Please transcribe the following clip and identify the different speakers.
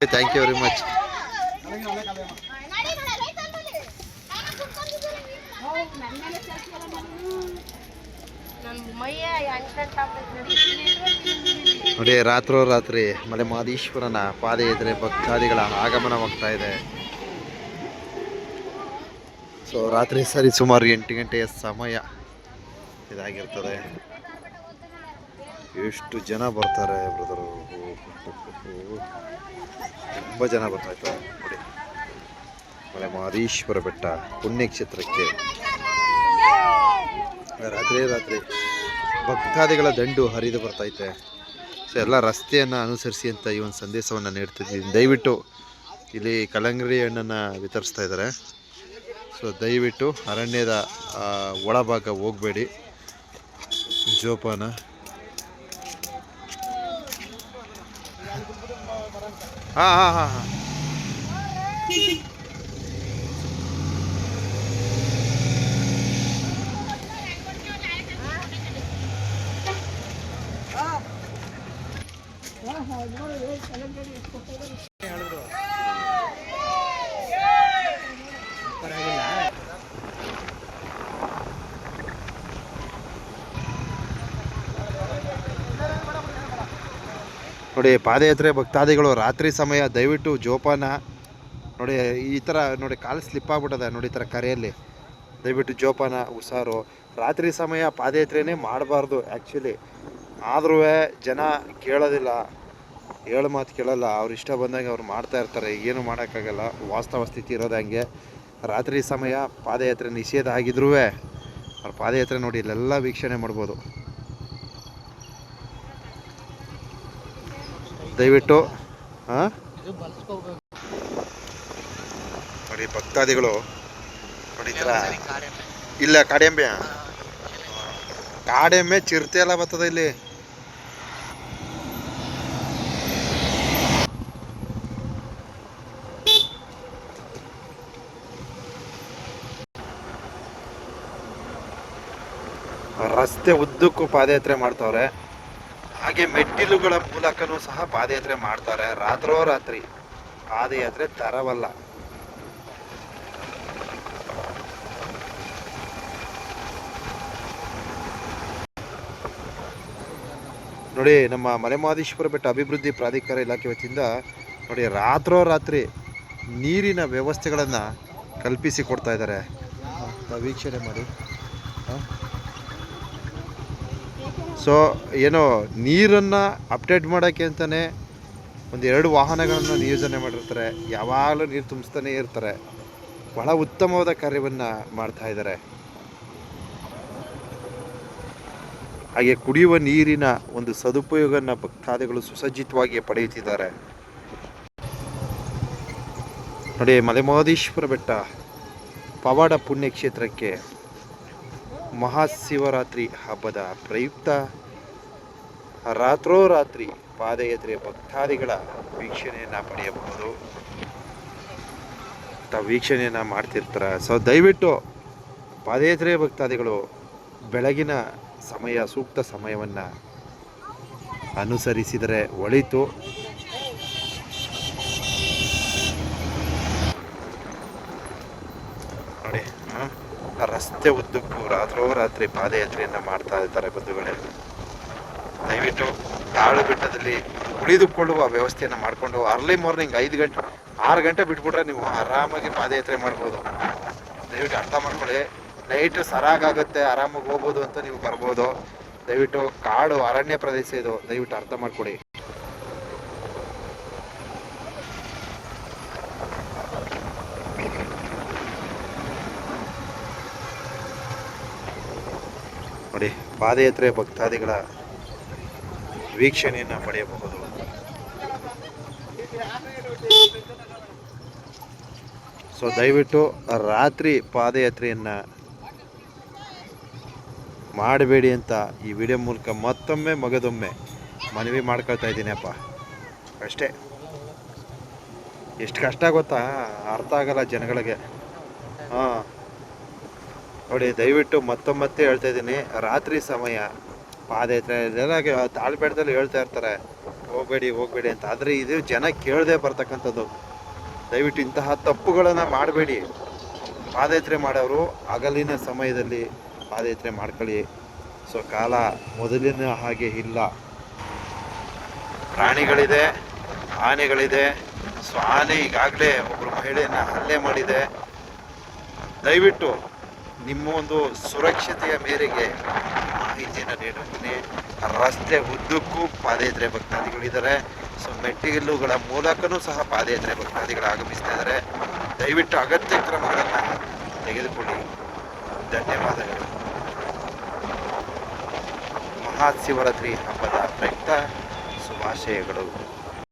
Speaker 1: Thank you very much ನೋಡಿ ರಾತ್ರೋ ರಾತ್ರಿ ಮಲೆ ಮಹದೇಶ್ವರನ ಪಾದಯಾತ್ರೆ ಭಕ್ತಾದಿಗಳ ಆಗಮನವಾಗ್ತಾ ಇದೆ. ಸೊ ರಾತ್ರಿ ಸರಿ ಸುಮಾರು ಎಂಟು ಗಂಟೆಯ ಸಮಯ ಇದಾಗಿರ್ತದೆ. ಎಷ್ಟು ಜನ ಬರ್ತಾರೆ ಬ್ರದರ್? ತುಂಬ ಜನ ಬರ್ತಾ ಇದ್ದಾರೆ ನೋಡಿ. ಮಲೆ ಮಹದೀಶ್ವರ ಬೆಟ್ಟ ಪುಣ್ಯಕ್ಷೇತ್ರಕ್ಕೆ. ರಾತ್ರಿ ರಾತ್ರಿ ಭಕ್ತಾದಿಗಳ ದಂಡು ಹರಿದು ಬರ್ತೈತೆ ಸೊ ಎಲ್ಲ ರಸ್ತೆಯನ್ನು ಅನುಸರಿಸಿ ಅಂತ ಈ ಒಂದು ಸಂದೇಶವನ್ನು ನೀಡ್ತಿದ್ದೀನಿ. ದಯವಿಟ್ಟು ಇಲ್ಲಿ ಕಲ್ಲಂಗಡಿ ಹಣ್ಣನ್ನು ವಿತರಿಸ್ತಾ ಇದ್ದಾರೆ. ಸೊ ದಯವಿಟ್ಟು ಅರಣ್ಯದ ಒಳಭಾಗ ಹೋಗಬೇಡಿ. ಜೋಪಾನ. ಹಾಂ ಹಾಂ ಹಾಂ ಹಾಂ ನೋಡಿ, ಪಾದಯಾತ್ರೆ ಭಕ್ತಾದಿಗಳು ರಾತ್ರಿ ಸಮಯ ದಯವಿಟ್ಟು ಜೋಪಾನ, ನೋಡಿ, ಈ ಥರ ನೋಡಿ, ಕಾಲು ಸ್ಲಿಪ್ ಆಗ್ಬಿಟ್ಟದೆ, ನೋಡಿ, ಈ ಥರ ಕರೆಯಲ್ಲಿ. ದಯವಿಟ್ಟು ಜೋಪಾನ, ಹುಷಾರು. ರಾತ್ರಿ ಸಮಯ ಪಾದಯಾತ್ರೆನೇ ಮಾಡಬಾರ್ದು ಆ್ಯಕ್ಚುಲಿ ಆದ್ರೂ ಜನ ಕೇಳೋದಿಲ್ಲ. ಹೇಳು ಮಾತು ಕೇಳಲ್ಲ. ಅವ್ರು ಇಷ್ಟ ಬಂದಾಗ ಅವ್ರು ಮಾಡ್ತಾ ಇರ್ತಾರೆ. ಏನು ಮಾಡೋಕ್ಕಾಗಲ್ಲ. ವಾಸ್ತವ ಸ್ಥಿತಿ ಇರೋದು ಹಂಗೆ. ರಾತ್ರಿ ಸಮಯ ಪಾದಯಾತ್ರೆ ನಿಷೇಧ ಆಗಿದ್ರೂ ಅವ್ರ ಪಾದಯಾತ್ರೆ ನೋಡಿ, ಇಲ್ಲೆಲ್ಲ ವೀಕ್ಷಣೆ ಮಾಡ್ಬೋದು. ದಯವಿಟ್ಟು ಹಾಂ ನೋಡಿ ಭಕ್ತಾದಿಗಳು ನೋಡಿ ಥರ. ಇಲ್ಲ ಕಾಡೆಂಬೆ ಕಾಡೆಮ್ಮೆ ಚಿರತೆ ಎಲ್ಲ ಬರ್ತದ ಇಲ್ಲಿ. ರಸ್ತೆ ಉದ್ದಕ್ಕೂ ಪಾದಯಾತ್ರೆ ಮಾಡ್ತಾವ್ರೆ. ಹಾಗೆ ಮೆಟ್ಟಿಲುಗಳ ಮೂಲಕನೂ ಸಹ ಪಾದಯಾತ್ರೆ ಮಾಡ್ತಾರೆ. ರಾತ್ರೋರಾತ್ರಿ ಪಾದಯಾತ್ರೆ ತರವಲ್ಲ. ನೋಡಿ, ನಮ್ಮ ಮಲೆಮಹದೇಶ್ವರ ಬೆಟ್ಟ ಅಭಿವೃದ್ಧಿ ಪ್ರಾಧಿಕಾರ ಇಲಾಖೆ ವತಿಯಿಂದ ನೋಡಿ, ರಾತ್ರೋರಾತ್ರಿ ನೀರಿನ ವ್ಯವಸ್ಥೆಗಳನ್ನು ಕಲ್ಪಿಸಿ ಕೊಡ್ತಾ ಇದ್ದಾರೆ. ವೀಕ್ಷಣೆ ಮಾಡಿ. ಸೊ ಏನೋ ನೀರನ್ನು ಅಪ್ಡೇಟ್ ಮಾಡೋಕ್ಕೆ ಅಂತಲೇ ಒಂದು ಎರಡು ವಾಹನಗಳನ್ನು ನಿಯೋಜನೆ ಮಾಡಿರ್ತಾರೆ. ಯಾವಾಗಲೂ ನೀರು ತುಂಬಿಸ್ತಾನೆ ಇರ್ತಾರೆ. ಬಹಳ ಉತ್ತಮವಾದ ಕಾರ್ಯವನ್ನು ಮಾಡ್ತಾ ಇದ್ದಾರೆ ಹಾಗೆ ಕುಡಿಯುವ ನೀರಿನ ಒಂದು ಸದುಪಯೋಗನ ಭಕ್ತಾದಿಗಳು ಸುಸಜ್ಜಿತವಾಗಿ ಪಡೆಯುತ್ತಿದ್ದಾರೆ. ನೋಡಿ, ಮಲೆಮಹದೇಶ್ವರ ಬೆಟ್ಟ ಪವಾಡ ಪುಣ್ಯಕ್ಷೇತ್ರಕ್ಕೆ ಮಹಾಶಿವರಾತ್ರಿ ಹಬ್ಬದ ಪ್ರಯುಕ್ತ ರಾತ್ರೋರಾತ್ರಿ ಪಾದಯಾತ್ರೆ ಭಕ್ತಾದಿಗಳ ವೀಕ್ಷಣೆಯನ್ನು ಪಡೆಯಬಹುದು. ತಾವು ವೀಕ್ಷಣೆಯನ್ನು ಮಾಡ್ತಿರ್ತಾರೆ. ಸೊ ದಯವಿಟ್ಟು ಪಾದಯಾತ್ರೆ ಭಕ್ತಾದಿಗಳು ಬೆಳಗಿನ ಸಮಯ, ಸೂಕ್ತ ಸಮಯವನ್ನು ಅನುಸರಿಸಿದರೆ ಒಳಿತು ನೋಡಿ ಆ, ಆ ಉದ್ದಕ್ಕೂ ರಾತ್ರೋರಾತ್ರಿ ಪಾದಯಾತ್ರೆಯನ್ನು ಮಾಡ್ತಾ ಇರ್ತಾರೆ ಬಂಧುಗಳೇ. ದಯವಿಟ್ಟು ತಾಳು ಬೆಟ್ಟದಲ್ಲಿ ಉಳಿದುಕೊಳ್ಳುವ ವ್ಯವಸ್ಥೆಯನ್ನು ಮಾಡಿಕೊಂಡು ಅರ್ಲಿ ಮಾರ್ನಿಂಗ್ ಐದು ಗಂಟೆ, ಆರು ಗಂಟೆ ಬಿಟ್ಬಿಟ್ರೆ ನೀವು ಆರಾಮಾಗಿ ಪಾದಯಾತ್ರೆ ಮಾಡ್ಬೋದು. ದಯವಿಟ್ಟು ಅರ್ಥ ಮಾಡ್ಕೊಳ್ಳಿ. ನೈಟ್ ಸರಾಗಾಗುತ್ತೆ, ಆರಾಮಾಗಿ ಹೋಗ್ಬೋದು ಅಂತ ನೀವು ಬರ್ಬೋದು. ದಯವಿಟ್ಟು ಕಾಡು ಅರಣ್ಯ ಪ್ರದೇಶ ಇದು. ದಯವಿಟ್ಟು ಅರ್ಥ ಮಾಡ್ಕೊಡಿ ನೋಡಿ, ಪಾದಯಾತ್ರೆ ಭಕ್ತಾದಿಗಳ ವೀಕ್ಷಣೆಯನ್ನು ಪಡೆಯಬಹುದು. ಸೊ ದಯವಿಟ್ಟು ರಾತ್ರಿ ಪಾದಯಾತ್ರೆಯನ್ನು ಮಾಡಬೇಡಿ ಅಂತ ಈ ವಿಡಿಯೋ ಮೂಲಕ ಮತ್ತೊಮ್ಮೆ ಮಗದೊಮ್ಮೆ ಮನವಿ ಮಾಡ್ಕೊಳ್ತಾ ಇದ್ದೀನಪ್ಪ ಅಷ್ಟೇ. ಎಷ್ಟು ಕಷ್ಟ ಗೊತ್ತಾ? ಅರ್ಥ ಆಗಲ್ಲ ಜನಗಳಿಗೆ. ಹಾಂ. ನೋಡಿ, ದಯವಿಟ್ಟು ಮತ್ತೊಮ್ಮತ್ತೆ ಹೇಳ್ತಾ ಇದ್ದೀನಿ. ರಾತ್ರಿ ಸಮಯ. ಪಾದಯಾತ್ರೆ ಜನಕ್ಕೆ ತಾಳ್ಬೇಡದಲ್ಲಿ ಹೇಳ್ತಾ ಇರ್ತಾರೆ, ಹೋಗಬೇಡಿ ಹೋಗಬೇಡಿ ಅಂತ. ಆದರೆ ಇದು ಜನ ಕೇಳದೆ ಬರ್ತಕ್ಕಂಥದ್ದು. ದಯವಿಟ್ಟು ಇಂತಹ ತಪ್ಪುಗಳನ್ನು ಮಾಡಬೇಡಿ. ಪಾದಯಾತ್ರೆ ಮಾಡೋರು ಹಗಲಿನ ಸಮಯದಲ್ಲಿ ಪಾದಯಾತ್ರೆ ಮಾಡ್ಕೊಳ್ಳಿ. ಸೊ, ಕಾಲ ಮೊದಲಿನ ಹಾಗೆ ಇಲ್ಲ. ಪ್ರಾಣಿಗಳಿದೆ, ಆನೆಗಳಿದೆ. ಸೊ, ಆನೆ ಈಗಾಗಲೇ ಒಬ್ಬರು ಮಹಿಳೆಯನ್ನು ಹಲ್ಲೆ ಮಾಡಿದೆ. ದಯವಿಟ್ಟು ನಿಮ್ಮ ಒಂದು ಸುರಕ್ಷತೆಯ ಮೇರೆಗೆ ಮಾಹಿತಿಯನ್ನು ನೀಡುತ್ತೀನಿ. ರಸ್ತೆ ಉದ್ದಕ್ಕೂ ಪಾದಯಾತ್ರೆ ಭಕ್ತಾದಿಗಳಿದ್ದಾರೆ ಸೊ ಮೆಟ್ಟಿಲುಗಳ ಮೂಲಕನೂ ಸಹ ಪಾದಯಾತ್ರೆ ಭಕ್ತಾದಿಗಳು ಆಗಮಿಸ್ತಾ ಇದ್ದಾರೆ. ದಯವಿಟ್ಟು ಅಗತ್ಯ ಕ್ರಮಗಳನ್ನು ತೆಗೆದುಕೊಳ್ಳಿ. ಧನ್ಯವಾದಗಳು. ಮಹಾಶಿವರಾತ್ರಿ ಹಬ್ಬದ ಪ್ರಯುಕ್ತ ಶುಭಾಶಯಗಳು.